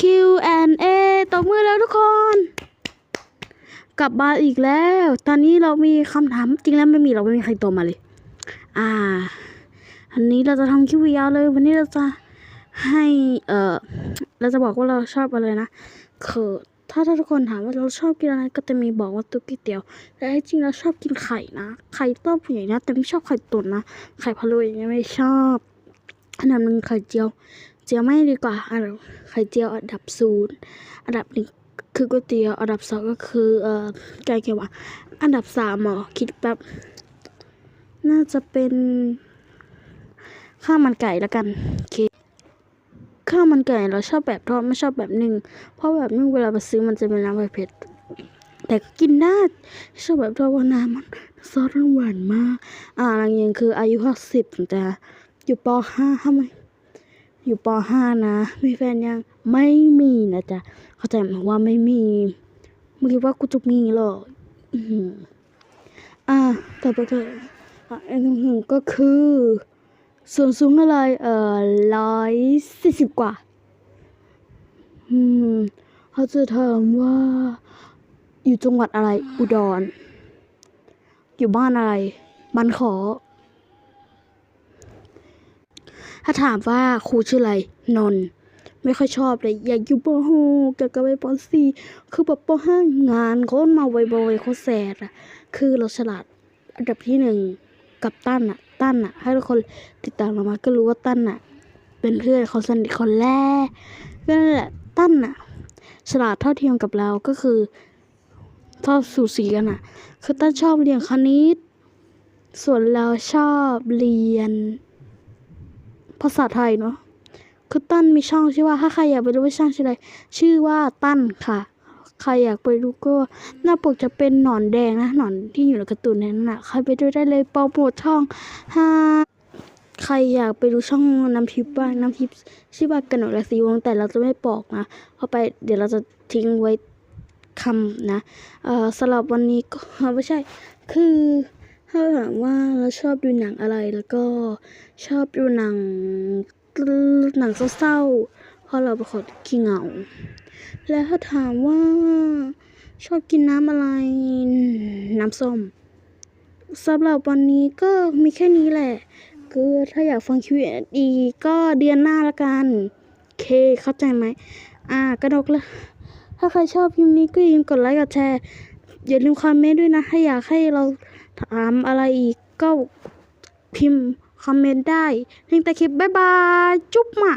Q&A ตบมือแล้วทุกคน กลับมาอีกแล้ว ตอนนี้เรามีคำถาม จริงแล้วไม่มีเราไม่มีใครตอบมาเลย อ่า อันนี้เราจะทำคิวิดีโอเลย วันนี้เราจะให้เอ่อเราจะบอกว่าเราชอบอะไรนะคือถ้าถ้าทุกคนถามว่าเราชอบกินอะไรก็จะมีบอกว่าตุ๊กก๋วยเตี๋ยว แต่จริงเราชอบกินไข่นะ ไข่ต้มอย่างนี้นะ แต่ไม่ชอบไข่ตุ๋นนะ ไข่พะโล้อย่างเงี้ยไม่ชอบอันดับหนึ่งไข่เจียว เจียวไม่ดีกว่าอันดับไข่เจียวอันดับศูนย์อันดับหนึ่งคือก๋วยเตี๋ยวอันดับสองก็คือเอ่อแกงเขียวหวานอันดับสามหมอคิดแป๊บน่าจะเป็นข้าวมันไก่ละกันโอเคข้าวมันไก่เราชอบแบบทอดไม่ชอบแบบนึ่งเพราะแบบนึ่งเวลาไปซื้อมันจะเป็นน้ำเผ็ดแต่ก็กินได้ชอบแบบทอดว่าน้ำมันซอสมันหวานมาก อ่าอะไรอย่างเงี้ยคืออายุห้าสิบถึงจะอยู่ปห้าทำไม อยู่ปห้านะ มีแฟนยังไม่มีนะจ๊ะ เข้าใจไหมว่าไม่มีมึงคิดว่ากูจะมีเหรออืมอ่าต่อไปเถอะอะอันหนึ่งก็คือ ส่วนสูงอะไร เอ่อร้อยสี่สิบกว่า อืมเขาจะถามว่า อยู่จังหวัดอะไร อุดร อยู่บ้านอะไรบ้านขอ ถ้าถามว่าครูชื่ออะไร นนท์ไม่ค่อยชอบเลย อยากอยู่ปหกอยากกลับไปปสี่คือแบบปห้างานเขามาบ่อยๆเขาแสดอะคือเราฉลาด อันดับที่หนึ่งกับตั้นอะตั้นอะให้ทุกคนติดตามเรามาก็รู้ว่าตั้นอะเป็นเพื่อนเขาสนิทคนแรกก็นั่นแหละตั้นอะฉลาดเท่าเทียมกับเราก็คือเท่าสูสีกันอะคือตั้นชอบเรียนคณิต ส่วนเราชอบเรียน ภาษาไทยเนาะคือตั้นมีช่องชื่อว่าถ้าใครอยากไปรู้ว่าช่องชื่ออะไร ชื่อว่าตั้นค่ะ ใครอยากไปดูก็หน้าปกจะเป็นหนอนแดงนะหนอนที่อยู่ในการ์ตูนนั้นน่ะใครไปดูได้เลยโปรโมทช่องห้าใครอยากไปดูช่องน้ำทิพย์บ้างน้ำทิพย์ชื่อว่ากระหนกและสีวงแต่เราจะไม่บอกนะเพราไปเดี๋ยวเราจะทิ้งไว้คำนะเอ่อสำหรับวันนี้ก็ไม่ใช่คือ ถ้าถามว่าเราชอบดูหนังอะไรแล้วก็ชอบดูหนังหนังเศร้าๆเพราะเราเป็นคนขี้เหงา แล้วถ้าถามว่าชอบกินน้ำอะไร น้ำส้มสำหรับวันนี้ก็มีแค่นี้แหละ คือถ้าอยากฟัง Q&A ก็เดือนหน้าละกันเคเข้าใจไหม อ่ากระดกละ ถ้าใครชอบคลิปนี้ก็อย่าลืมกดไลค์กดแชร์ อย่าลืมคอมเมนต์ด้วยนะ ถ้าอยากให้เรา ถามอะไรอีกก็พิมพ์คอมเมนต์ได้ทิ้งแต่คลิปบ๊ายบาย จุ๊บมา